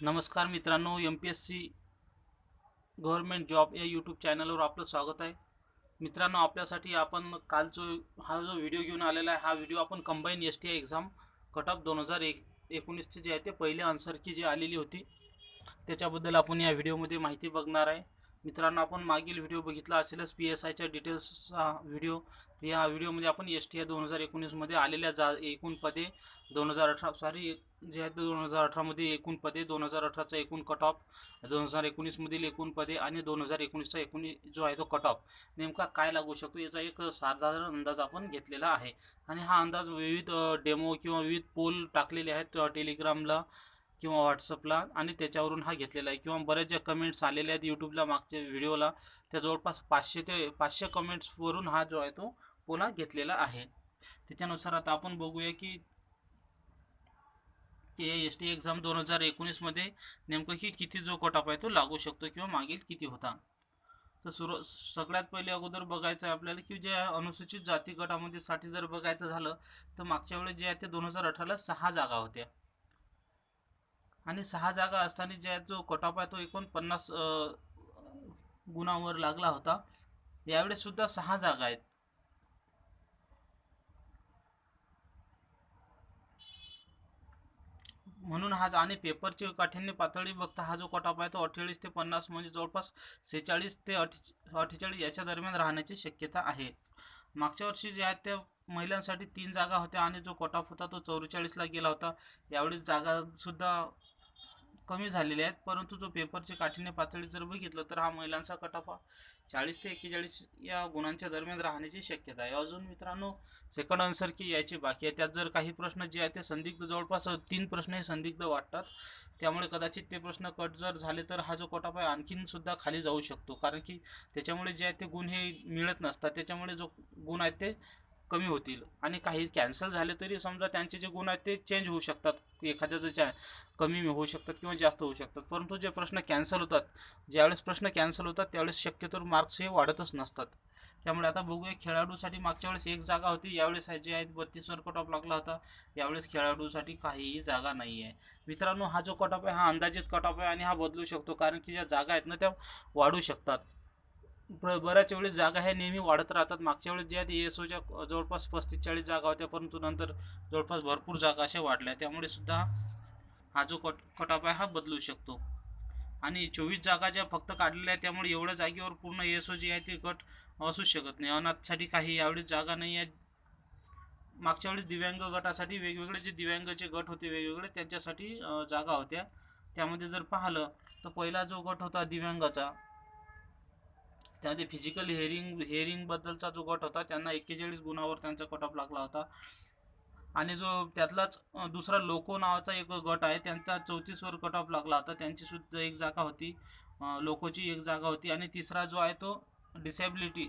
नमस्कार मित्रांनो M P S C government job या यूट्यूब चॅनलवर आपलं स्वागत आहे. मित्रांनो आपल्यासाठी आपण काल जो हा जो व्हिडिओ घेऊन आलेला आहे हा व्हिडिओ आपण combine S T exam cut off दोन हजार एक एकोणीसची जे आहे ते पहिले आन्सर की जी आलेली होती त्याच्याबद्दल आपण या व्हिडिओमध्ये माहिती बघणार आहे. मित्रांनो आपण मागील व्हिडिओ बघितला असेलच पी एस आयच्या डिटेल्सचा व्हिडिओ या व्हिडिओमध्ये आपण एस टी आय दोन हजार एकोणीसमध्ये आलेल्या जा एकूण पदे दोन हजार अठरा सॉरी जे आहे दोन हजार अठरामध्ये एकूण पदे दोन हजार अठराचा एकूण कट ऑफ दोन हजार एकोणीसमधील एकूण पदे आणि दोन हजार एकोणीसचा एकोणीस जो आहे तो कट ऑफ नेमका काय लागू शकतो याचा एक साधारण अंदाज आपण घेतलेला आहे. आणि हा अंदाज विविध डेमो किंवा विविध पोल टाकलेले आहेत टेलिग्रामला किंवा व्हॉट्सअपला आणि त्याच्यावरून हा घेतलेला आहे. किंवा बऱ्याच ज्या कमेंट्स आलेल्या आहेत यूट्यूबला मागच्या व्हिडिओला त्या जवळपास पाचशे ते पाचशे कमेंट्सवरून हा जो आहे तो पुन्हा घेतलेला आहे. त्याच्यानुसार आता आपण बघूया की के एस टी एक्झाम दोन हजार एकोणीसमध्ये नेमकं की किती जो कट आहे तो लागू शकतो किंवा मागील किती होता. तर सुरू सगळ्यात पहिले अगोदर बघायचं आहे आपल्याला की जे अनुसूचित जाती गटामध्ये साठी जर बघायचं झालं तर मागच्या वेळेस जे आहे ते दोन हजार अठराला सहा जागा होत्या. आणि सहा जागा असताना जे जो कटॉप आहे तो एकोणपन्नास गुणांवर लागला होता यावेळेस सुद्धा सहा जागा आहेत. म्हणून हा आणि पेपरची काठिण्य पातळी बघता हा जो कटॉप आहे तो अठ्ठेचाळीस ते पन्नास म्हणजे जवळपास सेहेचाळीस ते अठ्ठे अठ्ठेचाळीस याच्या दरम्यान राहण्याची शक्यता आहे. मागच्या वर्षी जे आहेत त्या महिलांसाठी तीन जागा होत्या आणि जो कटॉप होता तो चौवेचाळीसला गेला होता. यावेळेस जागासुद्धा कमी झालेले आहेत परंतु जो पेपरची काठीने पातळी जर बघितलं तर हा महिलांचा कटाफा चाळीस ते एक्केचाळीस या गुणांच्या दरम्यान राहण्याची शक्यता आहे. अजून मित्रांनो सेकंड आन्सर की यायची बाकी आहे. त्यात जर काही प्रश्न जे आहेत ते संदिग्ध जवळपास तीन प्रश्न हे संदिग्ध वाटतात. त्यामुळे कदाचित ते प्रश्न कट जर झाले तर हा जो कटाफा आहे आणखीन सुद्धा खाली जाऊ शकतो. कारण की त्याच्यामुळे जे आहे ते गुण हे मिळत नसतात. त्याच्यामुळे जो गुण आहेत ते कमी होतील. आणि काही कॅन्सल झाले तरी समजा त्यांचे जे गुण आहेत ते चेंज होऊ शकतात. एखाद्याचं च्या कमी होऊ शकतात किंवा जास्त होऊ शकतात. परंतु जे प्रश्न कॅन्सल होतात ज्यावेळेस प्रश्न कॅन्सल होतात त्यावेळेस शक्यतो मार्क्स हे वाढतच नसतात. त्यामुळे आता बघूया खेळाडूसाठी मागच्या वेळेस एक जागा होती. यावेळेस जे आहेत बत्तीसवर कट ऑफ लागला होता. यावेळेस खेळाडूसाठी काहीही जागा नाही आहे मित्रांनो हा जो कट ऑफ आहे हा अंदाजित कट ऑफ आहे आणि हा बदलू शकतो. कारण की ज्या जागा आहेत ना त्या वाढू शकतात. बऱ्याच वेळेस जागा ह्या नेहमी वाढत राहतात. मागच्या वेळेस ज्या आहेत एस ओच्या जवळपास पस्तीस चाळीस जागा होत्या परंतु नंतर जवळपास भरपूर जागा अशा वाढल्या. त्यामुळे सुद्धा हा जो कट कटापाय आहे हा बदलू शकतो. आणि चोवीस जागा ज्या फक्त काढलेल्या आहेत त्यामुळे एवढ्या जागेवर पूर्ण एस ओ जी आहे ते गट असूच शकत नाही. अनाथसाठी काही यावेळेस जागा नाही आहे मागच्या वेळेस दिव्यांग गटासाठी वेगवेगळे जे दिव्यांगचे गट होते वेगवेगळे त्यांच्यासाठी जागा होत्या. त्यामध्ये जर पाहिलं तर पहिला जो गट होता दिव्यांगाचा त्यामध्ये फिजिकल हेअरिंग हेअरिंगबद्दलचा जो गट होता त्यांना एक्केचाळीस गुणावर त्यांचा कट ऑफ लागला होता. आणि जो त्यातलाच दुसरा लोको नावाचा एक गट आहे त्यांचा चौतीसवर कट ऑफ लागला होता. त्यांची सुद्धा एक जागा होती लोकोची एक जागा होती. आणि तिसरा जो आहे तो डिसेबिलिटी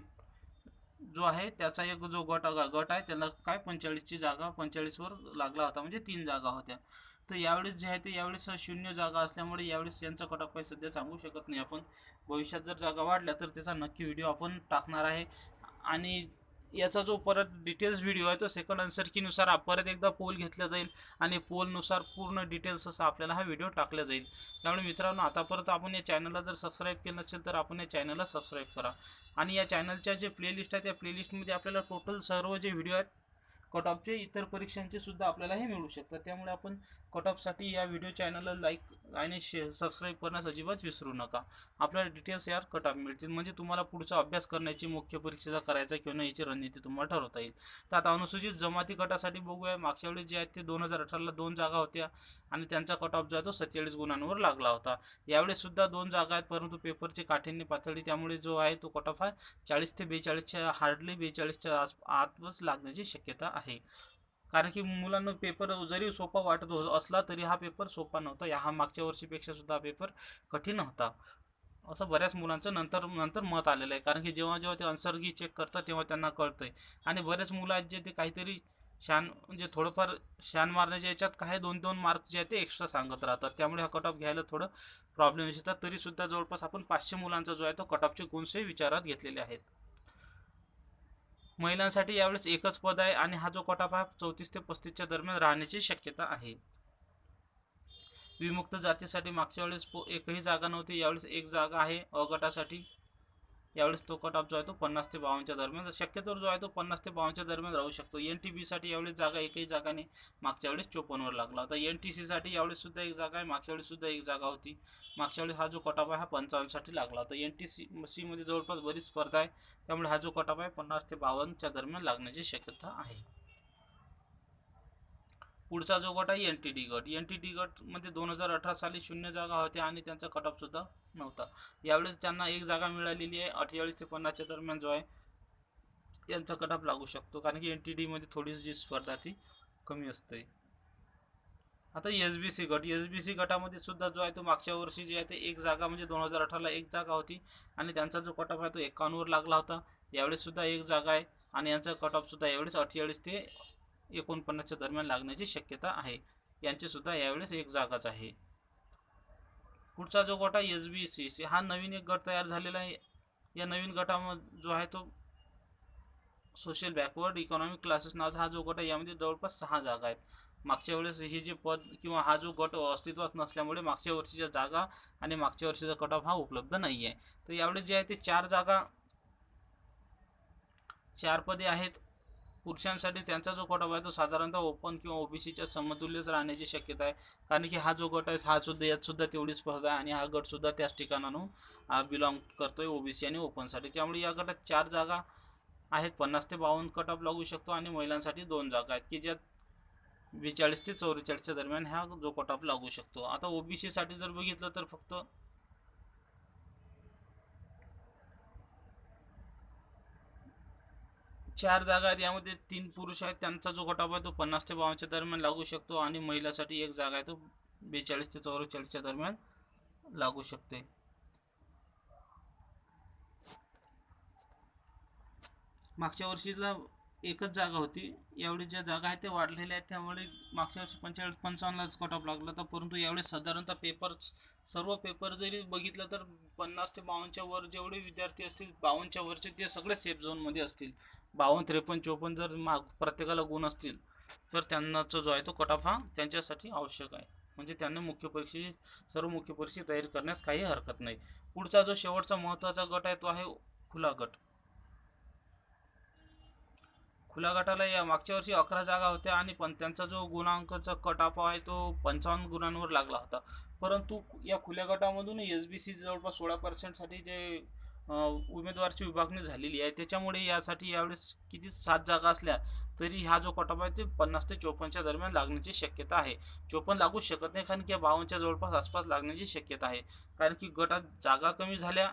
जो आहे त्याचा एक जो गट गट आहे त्याला काय पंचेचाळीसची जागा पंचेचाळीसवर लागला होता म्हणजे तीन जागा होत्या. तर यावेळेस जे आहे ते यावेळेस शून्य जागा असल्यामुळे यावेळेस यांचा कट ऑफ काही सध्या सांगू शकत नाही आपण. भविष्यात जर जागा वाढल्या तर त्याचा नक्की व्हिडिओ आपण टाकणार आहे. आणि याचा जो परत डिटेल्स व्हिडिओ आहे तो सेकंड आन्सर परत एकदा पोल घेतला जाईल आणि पोलनुसार पूर्ण डिटेल्स असं आपल्याला हा व्हिडिओ टाकला जाईल. त्यामुळे मित्रांनो आता परत आपण या चॅनलला जर सबस्क्राईब केलं नसेल तर आपण या चॅनलला सबस्क्राईब करा. आणि या चॅनलच्या जे प्लेलिस्ट आहे त्या प्लेलिस्टमध्ये आपल्याला टोटल सर्व जे व्हिडिओ आहेत कट ऑफचे इतर परीक्षांचे सुद्धा आपल्याला हे मिळू शकतात त्यामुळे आपण कट ऑफसाठी या व्हिडिओ चॅनलला लाईक आणि शे सबस्क्राईब करण्यास अजिबात विसरू नका. आपल्याला डिटेल्स यार कट ऑफ मिळतील. म्हणजे तुम्हाला पुढचा अभ्यास करण्याची मुख्य परीक्षेचा करायचा किंवा नाही याची रणनीती तुम्हाला ठरवता येईल. तर आता अनुसूचित जमाती गटासाठी बघूया. मागच्या वेळेस जे आहेत ते दोन हजार अठराला दोन जागा होत्या आणि त्यांचा कट ऑफ जो आहे तो सत्तेचाळीस गुणांवर लागला होता. यावेळेस सुद्धा दोन जागा आहेत परंतु पेपरची काठीने पातळी त्यामुळे जो आहे तो कट ऑफ आहे चाळीस ते बेचाळीसच्या हार्डली बेचाळीसच्या आस आतच लागण्याची शक्यता आहे. कारण की मुलांना पेपर जरी सोपा वाटत हो- असला तरी हा पेपर सोपा नव्हता. या हा मागच्या वर्षीपेक्षा सुद्धा हा पेपर कठीण होता. असं बऱ्याच मुलांचं नंतर नंतर मत आलेलं आहे. कारण की जेव्हा जेव्हा ते आन्सर चेक करतात तेव्हा त्यांना कळतं आहे आणि बरेच मुलं आहेत जे ते काहीतरी शान म्हणजे थोडंफार शान मारण्याच्या याच्यात काही दोन दोन मार्क जे आहेत ते एक्स्ट्रा सांगत राहतात. त्यामुळे हा कट ऑफ घ्यायला थोडं प्रॉब्लेम येतात तरीसुद्धा जवळपास आपण पाचशे मुलांचा जो आहे तो कट ऑफचे गुणसे विचारात घेतलेले आहेत. महिलांसाठी यावेळेस एकच पद आहे आणि हा जो कोटा पहा चौतीस ते पस्तीसच्या दरम्यान राहण्याची शक्यता आहे. विमुक्त जातीसाठी मागच्या वेळेस एकही जागा नव्हती यावेळेस एक जागा आहे अ गटासाठी यावेळेस तो कट ऑफ जो आहे तो पन्नास ते बावन्नच्या दरम्यान शक्यतो जो आहे तो पन्नास ते बावन्नच्या दरम्यान राहू शकतो. एन टी बीसाठी यावेळेस जागा एकही जागा नाही. मागच्या वेळेस चोपन्नवर लागला होता. एन टी सीसाठी यावेळेस सुद्धा एक जागा आहे. मागच्या वेळेस सुद्धा एक जागा होती. मागच्या वेळेस हा जो कट ऑफ आहे हा पंचावन्नसाठी लागला होता. एन टी सी सीमध्ये जवळपास बरीच स्पर्धा आहे. त्यामुळे हा जो कट ऑफ आहे पन्नास ते बावन्नच्या दरम्यान लागण्याची शक्यता आहे. पुढचा जो गट आहे एन टी डी गट. एन टी डी गटमध्ये दोन हजार अठरा साली शून्य जागा होत्या आणि त्यांचा कटअपसुद्धा नव्हता. यावेळेस त्यांना एक जागा मिळालेली आहे अठ्ठेचाळीस ते पन्नासच्या दरम्यान जो आहे यांचा कटअप लागू शकतो. कारण की एन टी डीमध्ये थोडीशी जी स्पर्धा ती कमी असते. आता एस बी सी गट. एस बी सी गटामध्ये सुद्धा जो आहे तो मागच्या वर्षी जे आहे ते एक जागा म्हणजे दोन हजार अठराला एक जागा होती आणि त्यांचा जो कटअप आहे तो एकावन्नवर लागला होता. यावेळेस सुद्धा एक जागा आहे आणि यांचा कटअपसुद्धा यावेळेस अठ्ठेचाळीस ते एकोणपन्नासच्या दरम्यान लागण्याची शक्यता आहे. यांची सुद्धा यावेळेस एक जागाच आहे. पुढचा जो गट आहे एस बी सी सी हा नवीन एक गट तयार झालेला आहे. या नवीन गटामध्ये जो आहे तो सोशल बॅकवर्ड इकॉनॉमिक क्लासेस नावाचा हा जो गट आहे यामध्ये जवळपास सहा जागा आहेत. मागच्या वेळेस हे जे पद किंवा हा जो गट अस्तित्वात नसल्यामुळे मागच्या वर्षीच्या जागा आणि मागच्या वर्षीचा कट ऑफ हा उपलब्ध नाही आहे तर यावेळेस जे आहे ते चार जागा चार पदे आहेत. पुरुषांसाठी त्यांचा जो गट आहे तो साधारणतः ओपन किंवा ओबीसीच्या समतुल्यच राहण्याची शक्यता आहे. कारण की हा जो गट आहे हा सुद्धा यात सुद्धा तेवढी स्पर्धा आहे आणि हा गट सुद्धा त्याच ठिकाणाहून बिलॉंग करतोय ओबीसी आणि ओपनसाठी त्यामुळे या गटात चार जागा आहेत. पन्नास ते बावन्न कट ऑफ लागू शकतो आणि महिलांसाठी दोन जागा आहेत. की ज्यात बेचाळीस ते चौवेचाळीसच्या दरम्यान हा जो कट ऑफ लागू शकतो. आता ओबीसीसाठी जर बघितलं तर फक्त चार जागा आहेत. यामध्ये तीन पुरुष आहेत. त्यांचा जो गटाप आहे तो पन्नास ते बावन्नच्या दरम्यान लागू शकतो आणि महिलासाठी एक जागा आहे तो बेचाळीस ते चौवेचाळीसच्या दरम्यान लागू शकते. मागच्या वर्षीला एकच जागा होती. यावेळी ज्या जागा आहेत त्या वाढलेल्या आहेत. त्यामुळे मागच्या वर्षी पंचेचाळीस पंचावन्नलाच कट ऑफ लागला होता. परंतु यावेळी साधारणतः पेपर सर्व पेपर जरी बघितलं तर पन्नास ते बावन्नच्या वर जेवढे विद्यार्थी असतील बावन्नच्या वरचे ते सगळे सेफ झोनमध्ये असतील. बावन्न त्रेपन्न चोपन्न जर माग प्रत्येकाला गुण असतील तर त्यांनाचा जो आहे तो कट ऑफ हा त्यांच्यासाठी आवश्यक आहे. म्हणजे त्यांना मुख्य परीक्षेची सर्व मुख्य परीक्षेची तयारी करण्यास काही हरकत नाही. पुढचा जो शेवटचा महत्त्वाचा गट आहे तो आहे खुला गट. खुल्या गटाला या मागच्या वर्षी अकरा जागा होत्या आणि पण त्यांचा जो गुणांकाचा कट ऑफ आहे तो पंचावन्न गुणांवर लागला होता. परंतु या खुल्या गटामधून एस बी सी जवळपास सोळा पर्सेंटसाठी जे उमेदवारची विभागणी झालेली आहे त्याच्यामुळे यासाठी यावेळेस किती सात जागा असल्या तरी हा जो कट ऑफ आहे ते पन्नास ते चोपन्नच्या दरम्यान लागण्याची शक्यता आहे. चोपन्न लागू शकत नाही कारण की या बावन्नच्या जवळपास आसपास लागण्याची शक्यता आहे. कारण की गटात जागा कमी झाल्या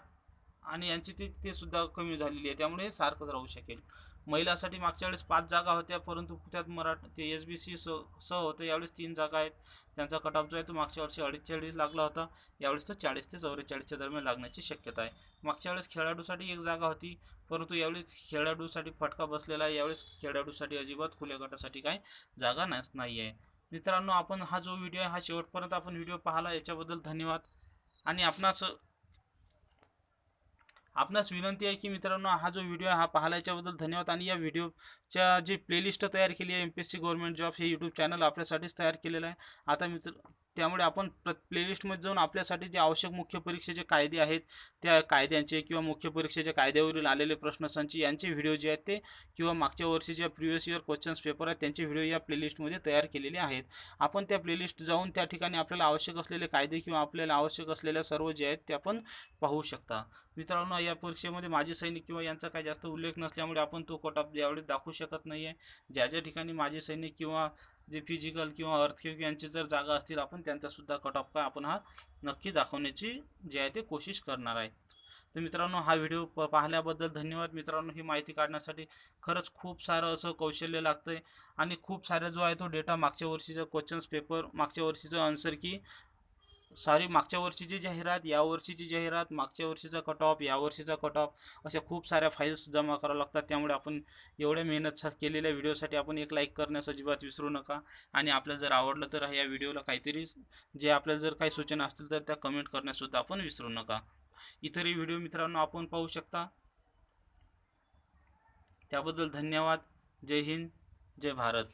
आणि यांची ते ते सुद्धा कमी झालेली आहे त्यामुळे हे सारखंच राहू शकेल. महिलासाठी मागच्या वेळेस पाच जागा होत्या परंतु त्यात मराठ ते एस बी सी स सह होतं यावेळेस तीन जागा आहेत. त्यांचा कट ऑफ जो आहे तो मागच्या वर्षी अडीचचाळीस लागला होता. यावेळेस तो चाळीस ते चौवेचाळीसच्या दरम्यान लागण्याची शक्यता आहे. मागच्या वेळेस खेळाडूसाठी एक जागा होती परंतु यावेळेस खेळाडूसाठी फटका बसलेला आहे. यावेळेस खेळाडूसाठी अजिबात खुल्या गटासाठी काय जागा नाही आहे. मित्रांनो आपण हा जो व्हिडिओ आहे हा शेवटपर्यंत आपण व्हिडिओ पाहिला याच्याबद्दल धन्यवाद. आणि आपणास आपणास विनंती आहे की मित्रांनो हा जो व्हिडिओ हा पाहिला याच्याबद्दल धन्यवाद. आणि या व्हिडिओच्या जी प्लेलिस्ट तयार केली आहे M P S C government job हे यूट्यूब चॅनल आपल्यासाठीच तयार केलेलं आहे. आता मित्र त्यामुळे आपण प्र प्लेलिस्टमध्ये जाऊन आपल्यासाठी जे आवश्यक मुख्य परीक्षेचे कायदे आहेत त्या कायद्यांचे किंवा मुख्य परीक्षेच्या कायद्यावरील आलेले प्रश्नसंच यांचे व्हिडिओ जे आहेत ते किंवा मागच्या वर्षीच्या प्रिव्हियस इयर क्वेश्चन्स पेपर आहेत त्यांचे व्हिडिओ या प्लेलिस्टमध्ये तयार केलेले आहेत. आपण त्या प्लेलिस्ट जाऊन त्या ठिकाणी आपल्याला आवश्यक असलेले कायदे किंवा आपल्याला आवश्यक असलेल्या सर्व जे आहेत ते आपण पाहू शकता. मित्रांनो या परीक्षेमध्ये माजी सैनिक किंवा यांचा काही जास्त उल्लेख नसल्यामुळे आपण तो कोटा यावेळी दाखवू शकत नाही आहे ज्या ज्या ठिकाणी माजी सैनिक किंवा जे फिजिकल किंवा अर्थक्वेक यांची जर जागा असतील आपण त्यांचासुद्धा कट ऑफ काय आपण हा नक्की दाखवण्याची जे आहे ते कोशिश करणार आहे. तर मित्रांनो हा व्हिडिओ प पाहिल्याबद्दल धन्यवाद. मित्रांनो ही माहिती काढण्यासाठी खरंच खूप सारं असं कौशल्य लागतं आहे आणि खूप सारा जो आहे तो डेटा मागच्या वर्षीचा क्वेश्चन्स पेपर मागच्या वर्षीचं आन्सर की सॉरी मागच्या वर्षीची जाहिरात या वर्षीची जाहिरात मागच्या वर्षीचा कट ऑफ या वर्षीचा कट ऑफ अशा खूप साऱ्या फाईल्स जमा कराव्या लागतात. त्यामुळे आपण एवढ्या मेहनत सा- केलेल्या व्हिडिओसाठी आपण एक लाईक करण्यास अजिबात विसरू नका. आणि आपल्याला जर आवडलं तर या व्हिडिओला काहीतरी जे आपल्याला जर काही सूचना असतील तर त्या कमेंट करण्यासुद्धा आपण विसरू नका. इतरही व्हिडिओ मित्रांनो आपण पाहू शकता. त्याबद्दल धन्यवाद. जय हिंद. जय भारत.